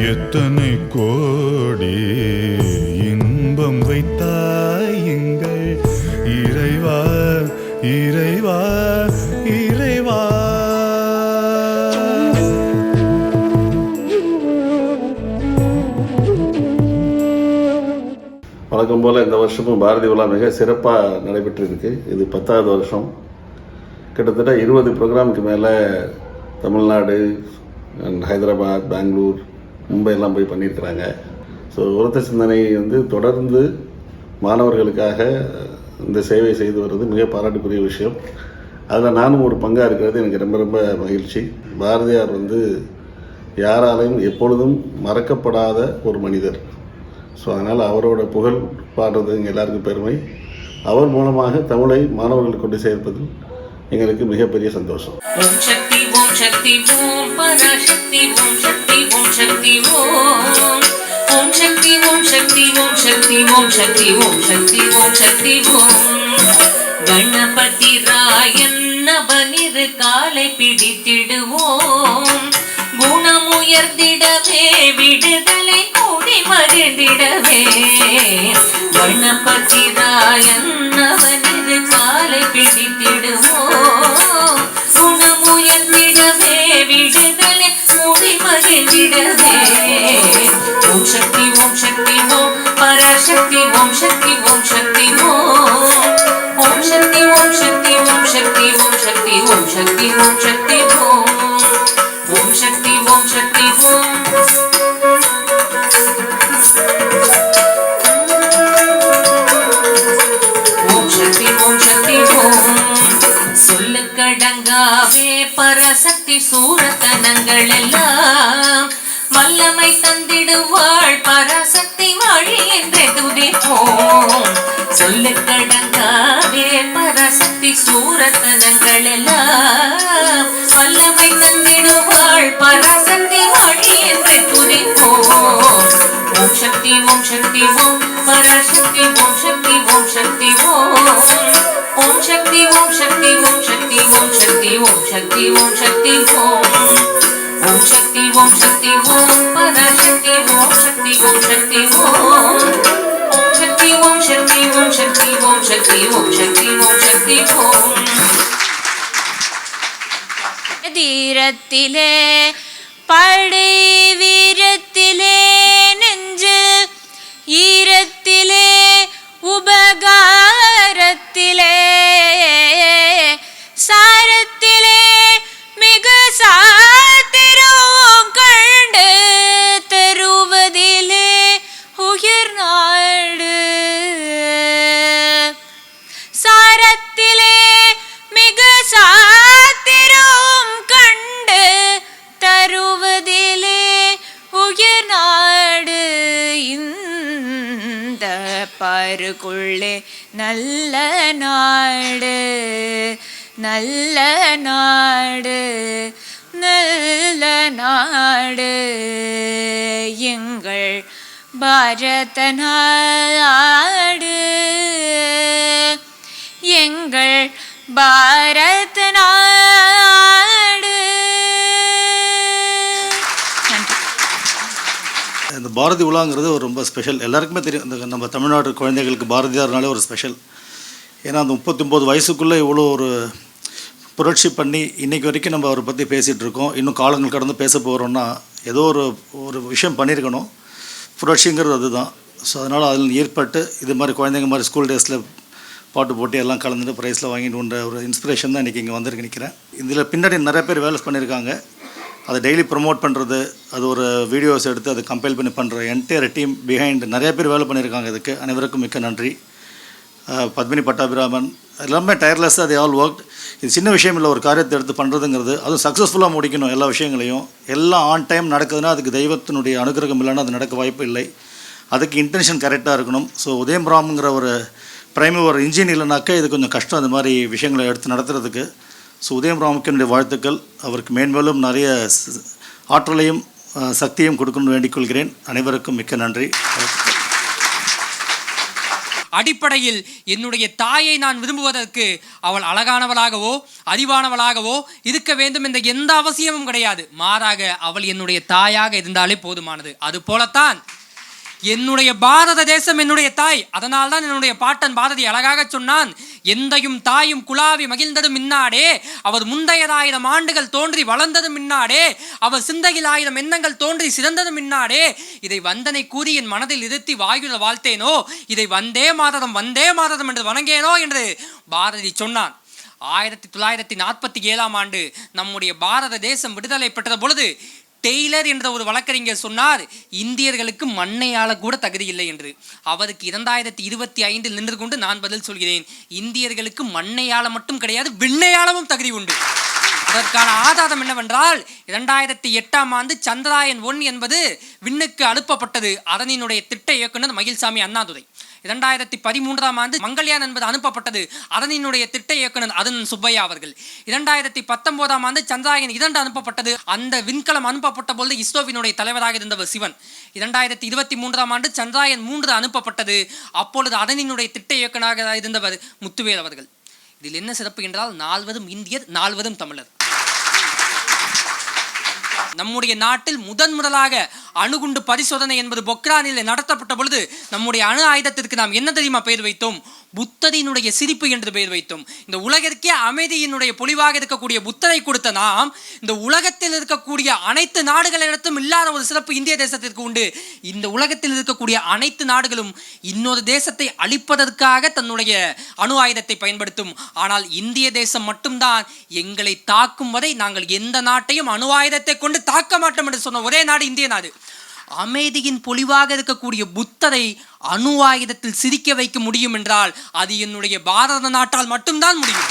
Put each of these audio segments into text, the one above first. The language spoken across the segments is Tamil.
எத்தனை கோடி இன்பம் வைத்தாயுங்கள் இறைவா இறைவா இறைவா. வழக்கம் போல் இந்த வருஷமும் பாரதி விழா மிக சிறப்பாக நடைபெற்றிருக்கு. இது பத்தாவது வருஷம். கிட்டத்தட்ட இருபது ப்ரோக்ராமுக்கு மேலே தமிழ்நாடு அண்ட் ஹைதராபாத் பெங்களூர் மும்பையெல்லாம் போய் பண்ணியிருக்கிறாங்க. ஸோ உரத்த சிந்தனை வந்து தொடர்ந்து மாணவர்களுக்காக இந்த சேவை செய்து வர்றது மிக பாராட்டுக்குரிய விஷயம். அதில் நானும் ஒரு பங்காக இருக்கிறது எனக்கு ரொம்ப ரொம்ப மகிழ்ச்சி. பாரதியார் வந்து யாராலையும் எப்பொழுதும் மறக்கப்படாத ஒரு மனிதர். ஸோ அதனால் அவரோட புகழ் பாடுறது எங்கள் எல்லாருக்கும் பெருமை. அவர் மூலமாக தமிழை மாணவர்கள் கொண்டு சேர்ப்பதில் எங்களுக்கு மிகப்பெரிய சந்தோஷம். ஓம் சக்தி ஓம் சக்தி ஓம் பராசக்தி ஓம் சக்தி. சக்தி ஓம். ஓம் சக்தி ஓம் சக்தி ஓம் சக்தி ஓம் சக்தி ஓம் சக்தி ஓம் சக்தி ஓம். கணபதி ராயன் நபனிரு காலை பிடித்திடுவோம். குணமுயர்ந்திடவே விடுதலை கூடி மருந்திடவே கணபதி ராயன் நவனிரு சொல்லுக்கடங்காவே பரசக்தி சூரத்தனங்கள் எல்லாம் வல்லமை தந்திடுவாள். பராசக்தி வாழி என்றே துதிப்போம் சொல்லு கடங்காவே பராசக்தி சூரத்தனங்கள் எல்லாம். தீரத்திலே படை நல்ல நாடு நல்ல நாடு நல்ல நாடு. எங்கள் பாரத நாடு எங்கள் பார பாரதி உலாங்கிறது ஒரு ரொம்ப ஸ்பெஷல் எல்லாருக்குமே தெரியும். இந்த நம்ம தமிழ்நாட்டு குழந்தைகளுக்கு பாரதியார்னாலே ஒரு ஸ்பெஷல் ஏன்னா அந்த முப்பத்தொம்போது வயசுக்குள்ளே இவ்வளோ ஒரு புரட்சி பண்ணி இன்றைக்கி வரைக்கும் நம்ம அவரை பற்றி பேசிகிட்டு இருக்கோம் இன்னும் காலங்கள் கடந்து பேச போகிறோம்னா ஏதோ ஒரு ஒரு விஷயம் பண்ணியிருக்கணும். புரட்சிங்கிறது அதுதான். ஸோ அதனால் அதில் ஏற்பட்டு இது மாதிரி குழந்தைங்க மாதிரி ஸ்கூல் டேஸில் பாட்டு போட்டு எல்லாம் கலந்துட்டு ப்ரைஸில் வாங்கிட்டு ஒரு இன்ஸ்பிரேஷன் தான் இன்றைக்கி இங்கே வந்திருக்கு நிற்கிறேன் இதில் பின்னாடி நிறைய பேர் வேலை பண்ணியிருக்காங்க. அதை டெய்லி ப்ரொமோட் பண்ணுறது அது ஒரு வீடியோஸ் எடுத்து அதை கம்பைல் பண்ணி பண்ணுற என்டையர் டீம் பிஹைண்ட் நிறைய பேர் வேலை பண்ணியிருக்காங்க இதுக்கு. அனைவருக்கும் மிக்க நன்றி. பத்மினி பட்டாபிராமன் எல்லாமே டயர்லெஸ்ஸாக அது ஆல் ஒர்க் இது சின்ன விஷயம் இல்லை ஒரு காரியத்தை எடுத்து பண்ணுறதுங்கிறது அதுவும் சக்ஸஸ்ஃபுல்லாக முடிக்கணும் எல்லா விஷயங்களையும். எல்லாம் ஆன் டைம் நடக்குதுன்னா அதுக்கு தெய்வத்தினுடைய அனுகிரகம் இல்லைன்னா அது நடக்க வாய்ப்பு இல்லை. அதுக்கு இன்டென்ஷன் கரெக்டாக இருக்கணும். ஸோ உதயம்ராம்ங்கிற ஒரு பிரைமரி ஒரு இன்ஜின் இல்லைனாக்கா இது கொஞ்சம் கஷ்டம் அந்த மாதிரி விஷயங்களை எடுத்து நடத்துறதுக்கு. ஸோ உதயம் என்னுடைய வாழ்த்துக்கள். அவருக்கு மேன்மேலும் நிறைய ஆற்றலையும் சக்தியும் கொடுக்கணும்னு வேண்டிக் கொள்கிறேன். அனைவருக்கும் மிக்க நன்றி. அடிப்படையில் என்னுடைய தாயை நான் விரும்புவதற்கு அவள் அழகானவளாகவோ அறிவானவளாகவோ இருக்க வேண்டும் என்ற எந்த அவசியமும் கிடையாது. மாறாக அவள் என்னுடைய தாயாக இருந்தாலே போதுமானது. அது போலத்தான் என்னுடைய பாரத தேசம் என்னுடைய தாய். அதனால்தான் என்னுடைய பாட்டன் பாரதி அழகாக சொன்னான் எந்தையும் தாயும் குழாவி மகிழ்ந்ததும் மின்னாடே அவர் முந்தையதாயிரம் ஆண்டுகள் தோன்றி வளர்ந்ததும் மின்னாடே அவர் சிந்தையில் ஆயிரம் எண்ணங்கள் தோன்றி சிறந்ததும் மின்னாடே இதை வந்தனை கூறி என் மனதில் இருத்தி வாயுல வாழ்த்தேனோ? இதை வந்தே மாதரம் வந்தே மாதரம் என்று வணங்கேனோ? என்று பாரதி சொன்னான். ஆயிரத்தி தொள்ளாயிரத்தி நாற்பத்தி ஏழாம் ஆண்டு நம்முடைய பாரத தேசம் விடுதலை பெற்ற பொழுது டெய்லர் என்ற ஒரு வழக்கறிஞர் சொன்னார் இந்தியர்களுக்கு மண்ணை ஆளக்கூட தகுதி இல்லை என்று. அவருக்கு இரண்டாயிரத்தி இருபத்தி ஐந்தில் நின்று கொண்டு நான் பதில் சொல்கிறேன். இந்தியர்களுக்கு மண்ணை ஆள மட்டும் கிடையாது விண்ணையாளமும் தகுதி உண்டு. அதற்கான ஆதாரம் என்னவென்றால் இரண்டாயிரத்தி எட்டாம் ஆண்டு சந்திராயன் ஒன் என்பது விண்ணுக்கு அனுப்பப்பட்டது. அதனினுடைய திட்ட இயக்குனர் மகிழ்சாமி அண்ணாதுரை. இரண்டாயிரத்தி பதிமூன்றாம் ஆண்டு மங்கள்யான் என்பது அனுப்பப்பட்டது. அதனினுடைய திட்ட இயக்குனர் அதன் சுப்பையா அவர்கள். இரண்டாயிரத்தி பத்தொன்பதாம் ஆண்டு சந்திராயன் இரண்டு அனுப்பப்பட்டது. அந்த விண்கலம் அனுப்பப்பட்ட பொழுது இஸ்ரோவினுடைய தலைவராக இருந்தவர் சிவன். இரண்டாயிரத்தி இருபத்தி மூன்றாம் ஆண்டு சந்திராயன் மூன்று அனுப்பப்பட்டது. அப்பொழுது அதனினுடைய திட்ட இயக்குநராக இருந்தவர் முத்துவேல் அவர்கள். இதில் என்ன சிறப்பு என்றால் நால்வதும் இந்தியர் நால்வதும் தமிழர். நம்முடைய நாட்டில் முதன் முதலாக அணுகுண்டு பரிசோதனை என்பது பொக்ரானில் நடத்தப்பட்ட பொழுது நம்முடைய அணு ஆயுதத்திற்கு நாம் என்ன தெரியுமா பெயர் வைத்தோம்? புத்தரினுடைய சிரிப்பு என்று பெயர் வைத்தோம். இந்த உலகிற்கே அமைதியினுடைய பொலிவாக இருக்கக்கூடிய புத்தரை கொடுத்த நாம் இந்த உலகத்தில் இருக்கக்கூடிய அனைத்து நாடுகளிடத்தும் இல்லாத ஒரு சிறப்பு இந்திய தேசத்திற்கு உண்டு. இந்த உலகத்தில் இருக்கக்கூடிய அனைத்து நாடுகளும் இன்னொரு தேசத்தை அழிப்பதற்காக தன்னுடைய அணு ஆயுதத்தை பயன்படுத்தும். ஆனால் இந்திய தேசம் மட்டும்தான் எங்களை தாக்கும் வரை நாங்கள் எந்த நாட்டையும் அணு ஆயுதத்தை கொண்டு தாக்க மாட்டோம் என்று சொன்ன ஒரே நாடு இந்திய நாடு. அமைதியின் பொலிவாக இருக்கக்கூடிய புத்தரை அணு ஆயுதத்தில் சிரிக்க வைக்க முடியும் என்றால் அது என்னுடைய பாரத நாட்டால் மட்டும்தான் முடியும்.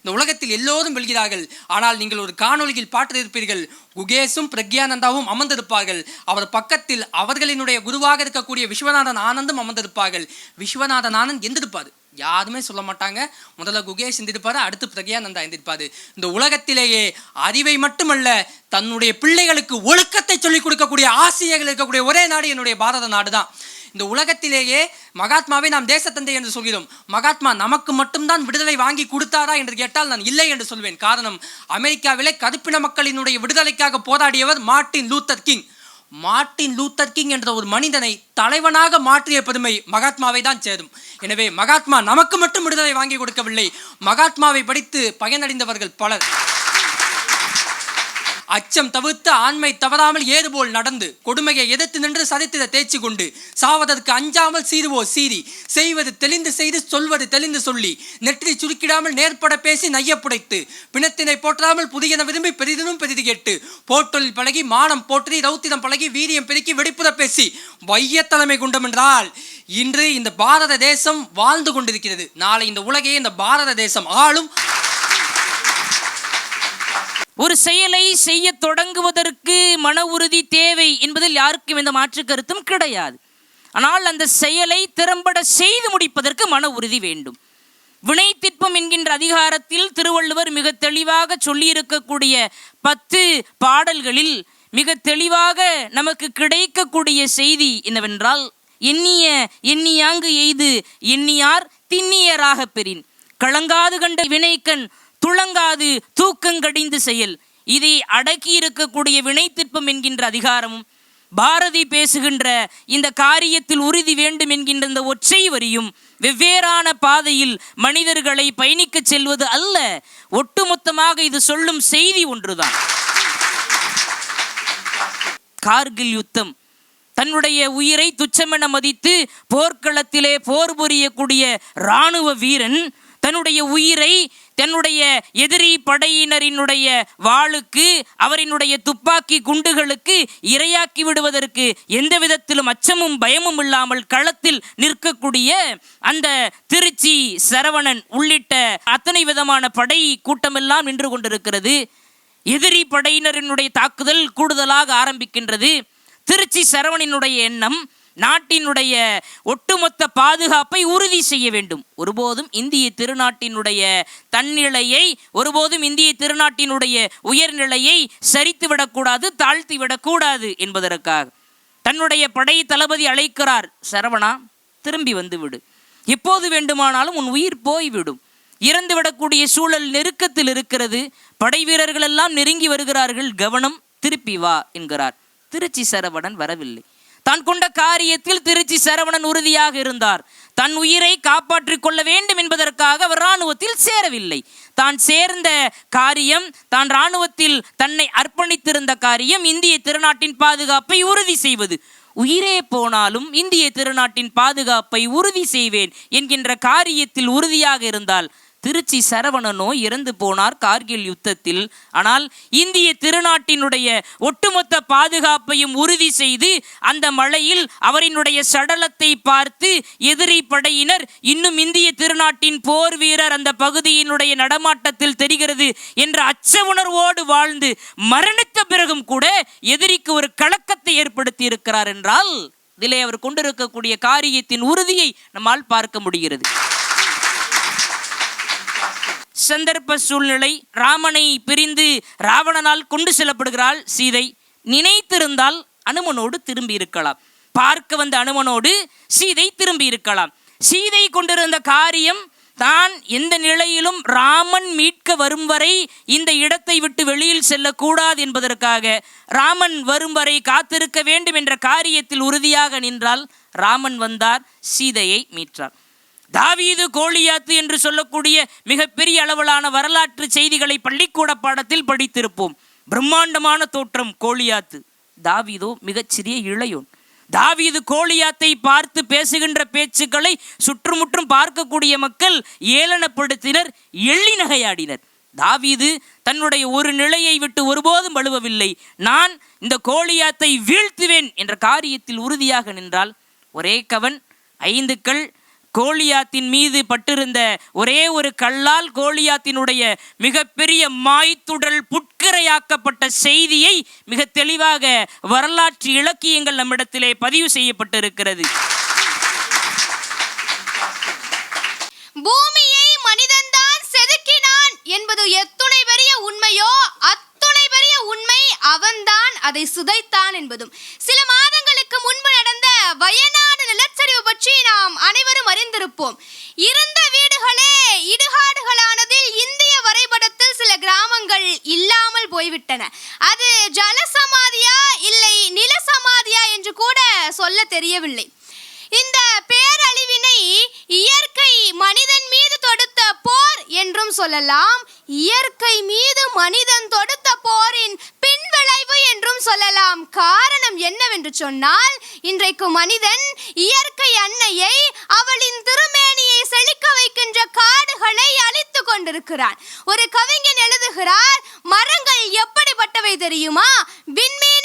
இந்த உலகத்தில் எல்லோரும் வெல்கிறார்கள். ஆனால் நீங்கள் ஒரு காணொலியில் பாட்டு இருப்பீர்கள் குகேஷும் பிரக்யானந்தாவும் அமர்ந்திருப்பார்கள். அவர் பக்கத்தில் அவர்களினுடைய குருவாக இருக்கக்கூடிய விஸ்வநாதன் ஆனந்தும் அமர்ந்திருப்பார்கள். விஸ்வநாதன் ஆனந்த் எந்திருப்பாரு. யாருமே சொல்ல மாட்டாங்க. முதல்ல குகேஷ் எந்திருப்பாரு அடுத்து பிரக்யானந்தா எந்திருப்பார். இந்த உலகத்திலேயே அறிவை மட்டுமல்ல தன்னுடைய பிள்ளைகளுக்கு ஒழுக்கத்தை சொல்லிக் கொடுக்கக்கூடிய ஆசிரியர்கள் இருக்கக்கூடிய ஒரே நாடு என்னுடைய பாரத நாடு தான் இந்த உலகத்திலேயே மகாத்மாவை நாம் தேசத்தந்தை என்று சொல்கிறோம். மகாத்மா நமக்கு மட்டும்தான் விடுதலை வாங்கி கொடுத்தாரா என்று கேட்டால் நான் இல்லை என்று சொல்வேன். காரணம் அமெரிக்காவிலே கருப்பின மக்களினுடைய விடுதலைக்காக போராடியவர் Martin Luther King. Martin Luther King என்ற ஒரு மனிதனை தலைவனாக மாற்றிய பெருமை மகாத்மாவை தான் சேரும். எனவே மகாத்மா நமக்கு மட்டும் விடுதலை வாங்கி கொடுக்கவில்லை. மகாத்மாவை படித்து பயனடைந்தவர்கள் பலர். அச்சம் தவிர்த்து ஆண்மை தவறாமல் ஏறுபோல் நடந்து கொடுமையை எதிர்த்து நின்று சதித்திட தேய்ச்சி கொண்டு சாவதற்கு அஞ்சாமல் சீருவோ சீறி செய்வது தெளிந்து செய்து சொல்வது தெளிந்து சொல்லி நெற்றி சுருக்கிடாமல் நேர்பட பேசி நையப்புடைத்து பிணத்தினை போற்றாமல் புதியன விரும்பி பெரிதினும் பெரிது கேட்டு போட்டொழில் பழகி மானம் போற்றி ரௌத்திரம் பழகி வீரியம் பெருக்கி வெடிப்புற பேசி வையத்தலைமை குண்டம் என்றால் இன்று இந்த பாரத தேசம் வாழ்ந்து கொண்டிருக்கிறது. நாளை இந்த உலகையே இந்த பாரத தேசம் ஆளும் ஒரு செயலை செய்ய தொடங்குவதற்கு மன உறுதி தேவை என்பதில் யாருக்கும் எந்த மாற்று கருத்தும் கிடையாது. ஆனால் அந்த செயலை திறம்பட செய்து முடிப்பதற்கு மன உறுதி வேண்டும். வினை திட்பம் என்கின்ற அதிகாரத்தில் திருவள்ளுவர் மிக தெளிவாக சொல்லியிருக்கக்கூடிய பத்து பாடல்களில் மிக தெளிவாக நமக்கு கிடைக்கக்கூடிய செய்தி என்னவென்றால் எண்ணிய எண்ணியாங்கு எய்து எண்ணியார் திண்ணியராக பெறின். கலங்காது கண்ட வினைக்கண் துளங்காது தூக்கங்கடிந்து செயல். இதை அடக்கி இருக்கக்கூடிய வினைத்திற்பம் என்கின்ற அதிகாரமும் பாரதி பேசுகின்ற இந்த காரியத்தில் உறுதி வேண்டும் என்கின்ற இந்த ஒற்றை வரியும் வெவ்வேறான பாதையில் மனிதர்களை பயணிக்கச் செல்வது அல்ல ஒட்டுமொத்தமாக இது சொல்லும் செய்தி ஒன்றுதான். கார்கில் யுத்தம். தன்னுடைய உயிரை துச்சமென மதித்து போர்க்களத்திலே போர் புரியக்கூடிய இராணுவ வீரன் தன்னுடைய உயிரை தன்னுடைய எதிரி படையினரினுடைய வாளுக்கு அவரினுடைய துப்பாக்கி குண்டுகளுக்கு இரையாக்கி விடுவதற்கு எந்த விதத்திலும் அச்சமும் பயமும் இல்லாமல் களத்தில் நிற்கக்கூடிய அந்த திருச்சி சரவணன் உள்ளிட்ட அத்தனை விதமான படை கூட்டமெல்லாம் நின்று கொண்டிருக்கிறது. எதிரி படையினரினுடைய தாக்குதல் கூடுதலாக ஆரம்பிக்கின்றது. திருச்சி சரவணனுடைய எண்ணம் நாட்டினுடைய ஒட்டுமொத்த பாதுகாப்பை உறுதி செய்ய வேண்டும். ஒருபோதும் இந்திய திருநாட்டினுடைய தன்னிலையை ஒருபோதும் இந்திய திருநாட்டினுடைய உயர்நிலையை சரித்து விடக்கூடாது தாழ்த்தி விடக்கூடாது என்பதற்காக. தன்னுடைய படை தளபதி அழைக்கிறார் சரவணா திரும்பி வந்து விடு எப்போது வேண்டுமானாலும் உன் உயிர் போய்விடும். இறந்து விடக்கூடிய சூழல் நெருக்கத்தில் இருக்கிறது. படை வீரர்கள் எல்லாம் நெருங்கி வருகிறார்கள். கவனம் திருப்பி வா என்கிறார். திருச்சி சரவணன் வரவில்லை. தான் கொண்ட காரியத்தில் திருச்சி சரவணன் உறுதியாக இருந்தார். தன் உயிரை காப்பாற்றிக் கொள்ள வேண்டும் என்பதற்காக அவர் இராணுவத்தில் சேரவில்லை. தான் சேர்ந்த காரியம் தான் இராணுவத்தில் தன்னை அர்ப்பணித்திருந்த காரியம் இந்திய திருநாட்டின் பாதுகாப்பை உறுதி செய்வது. உயிரே போனாலும் இந்திய திருநாட்டின் பாதுகாப்பை உறுதி செய்வேன் என்கின்ற காரியத்தில் உறுதியாக இருந்தால் திருச்சி சரவணனோ இறந்து போனார் கார்கில் யுத்தத்தில். ஆனால் இந்திய திருநாட்டினுடைய ஒட்டுமொத்த பாதுகாப்பையும் உறுதி செய்து அந்த மழையில் அவரினுடைய சடலத்தை பார்த்து எதிரி படையினர் இன்னும் இந்திய திருநாட்டின் போர் வீரர் அந்த பகுதியினுடைய நடமாட்டத்தில் தெரிகிறது என்ற அச்ச உணர்வோடு வாழ்ந்து மரணித்த பிறகும் கூட எதிரிக்கு ஒரு கலக்கத்தை ஏற்படுத்தி இருக்கிறார் என்றால் இதிலே அவர் கொண்டிருக்கக்கூடிய காரியத்தின் உறுதியை நம்மால் பார்க்க முடிகிறது. சந்தர்ப்ப சூழ்நிலை ராமனை பிரிந்து ராவணனால் கொண்டு செல்லப்படுகிறாள் சீதை. நினைத்திருந்தால் அனுமனோடு திரும்பி இருக்கலாம் பார்க்க வந்த அனுமனோடு சீதை திரும்பி இருக்கலாம் சீதை கொண்டிருந்த காரியம் தான் எந்த நிலையிலும் ராமன் மீட்க வரும் வரை இந்த இடத்தை விட்டு வெளியில் செல்லக்கூடாது என்பதற்காக ராமன் வரும் வரை காத்திருக்க வேண்டும் என்ற காரியத்தில் உறுதியாக நின்றால் ராமன் வந்தார் சீதையை மீற்றார் தாவீது கோழியாத்து என்று சொல்லக்கூடிய மிகப்பெரிய அளவிலான வரலாற்று செய்திகளை பள்ளிக்கூட பாடத்தில் படித்திருப்போம். பிரம்மாண்டமான தோற்றம் கோழியாத்து தாவீதோ மிகச்சிறிய இளையோன். தாவீது கோழியாத்தை பார்த்து பேசுகின்ற பேச்சுக்களை சுற்றுமுற்றும் பார்க்கக்கூடிய மக்கள் ஏளனப்படுத்தினர் எள்ளி நகையாடினர் தாவீது தன்னுடைய ஒரு நிலையை விட்டு ஒருபோதும் வலுவவில்லை நான் இந்த கோழியாத்தை வீழ்த்துவேன் என்ற காரியத்தில் உறுதியாக நின்றால் ஒரே கவன் ஐந்துக்கள் கோலியாத்தின் மீது பட்டிருந்த ஒரே ஒரு கல்லால் கோலியாத்தினுடைய மிகப்பெரிய மாய்த்துடல் புட்கரையாக்கப்பட்ட செய்தியை மிக தெளிவாக வரலாற்று இலக்கியங்கள் நம்மிடத்திலே பதிவு செய்யப்பட்டிருக்கிறது. பூமியை மனிதன்தான் செதுக்கினான் என்பது எத்துணை பெரிய உண்மையோ அத்துணை பெரிய உண்மை அவன்தான் அதை சுதைத்தான் என்பதும். சில மாதங்களுக்கு முன்பு நடந்த வயநாடு நிலச்சரிவு பற்றி நாம் அனைவரும் அறிந்திருப்போம். இருந்த வீடுகளே இடுகாடுகளானதில் இந்திய வரைபடத்தில் சில கிராமங்கள் இல்லாமல் போய்விட்டன. அது ஜலசமாதியா இல்லை நிலசமாதியா என்று கூட சொல்ல தெரியவில்லை. இந்த பேரழிவினை இயற்கை மனிதன் மீது தொடுத்த போர் என்றும் சொல்லலாம். இயற்கை மீது மனிதன் தொடுத்த போரின் பின்விளைவு என்றும் சொல்லலாம். காரணம் என்னவென்று சொன்னால் இன்றைக்கு மனிதன் இயற்கை அன்னையை அவளின் திருமேனியை செழிக்க வைக்கின்ற காடுகளை அழித்து கொண்டிருக்கிறான். ஒரு கவிஞன் எழுதுகிறார் மரங்கள் எப்படிப்பட்டவை தெரியுமா? விண்மீன்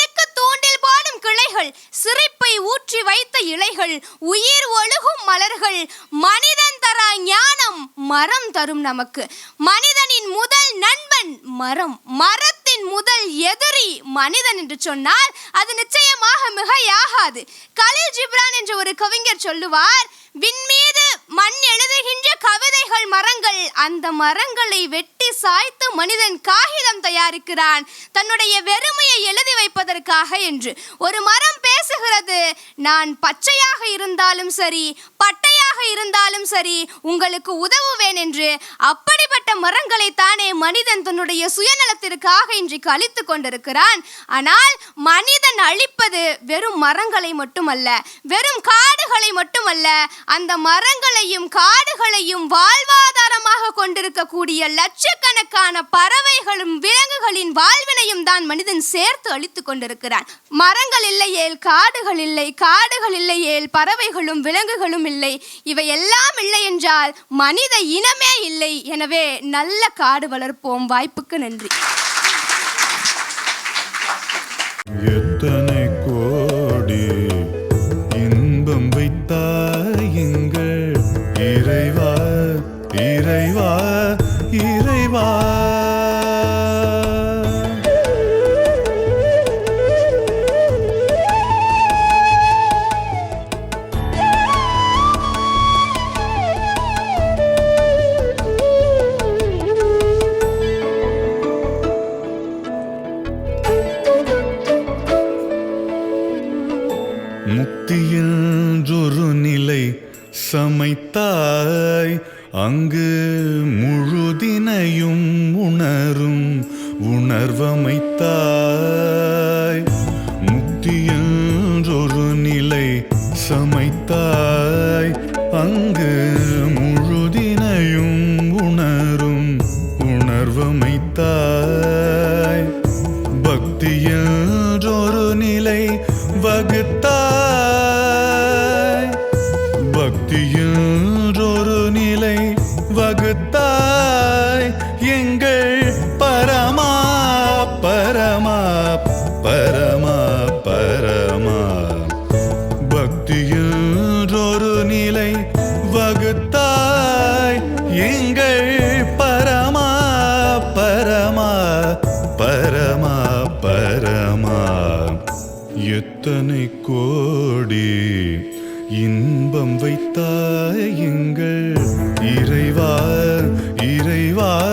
தூண்டில் பாடும் கிளைகள் சிரிப்பை ஊற்றி வைத்த இலைகள் உயிர் ஒழுகும் மலர்கள் மனிதன் தரா ஞானம் மரம் தரும் நமக்கு. மனிதனின் முதல் நண்பன் மரம். மரத்தின் முதல் எதிரி மனிதன் என்று சொன்னால் அது நிச்சயமாக மிகையாகாது. கலில் ஜிப்ரான் என்ற ஒரு கவிஞர் சொல்லுவார் விண்மீது மண் எழுதுகின்ற கவிதைகள் மரங்கள் அந்த மரங்களை வெட்டி சாய்த்து மனிதன் காகிதம் தயாரிக்கிறான். தன்னுடைய வெறுமையை எழுதி வைப்பதற்காக என்று. ஒரு மரம் பேசுகிறது. நான் பச்சையாக இருந்தாலும் சரி பட்டை எதிரியாக இருந்தாலும் சரி உங்களுக்கு உதவுவேன் என்று அப்படிப்பட்ட மரங்களை தானே மனிதன் தன்னுடைய சுயநலத்திற்காக இன்றைக்கு அழித்து கொண்டிருக்கிறான். ஆனால் மனிதன் அழிப்பது வெறும் மரங்களை மட்டுமல்ல வெறும் காடுகளை மட்டுமல்ல அந்த மரங்களையும் காடுகளையும் வாழ்வாதாரமாக கொண்டிருக்கக்கூடிய லட்சக்கணக்கான பறவை பறவைகளும் விலங்குகளின் வாழ்வினையும் தான் மனிதன் சேர்த்து அழித்து கொண்டிருக்கிறான். மரங்கள் இல்லையேல் காடுகள் இல்லை காடுகள் இல்லையேல் பறவைகளும் விலங்குகளும் இல்லை. இவை எல்லாம் இல்லை என்றால் மனித இனமே இல்லை. எனவே நல்ல காடு வளர்ப்போம். வாய்ப்புக்கு நன்றி. சமைத்தாய். அங்கு முழுதினையும் உணரும் உணர்வமைத்தாய். தாய் எங்கள் பரமா பரமா பரமா பரமா. எத்தனை கோடி இன்பம் வைத்தாய் எங்கள் இறைவா இறைவா.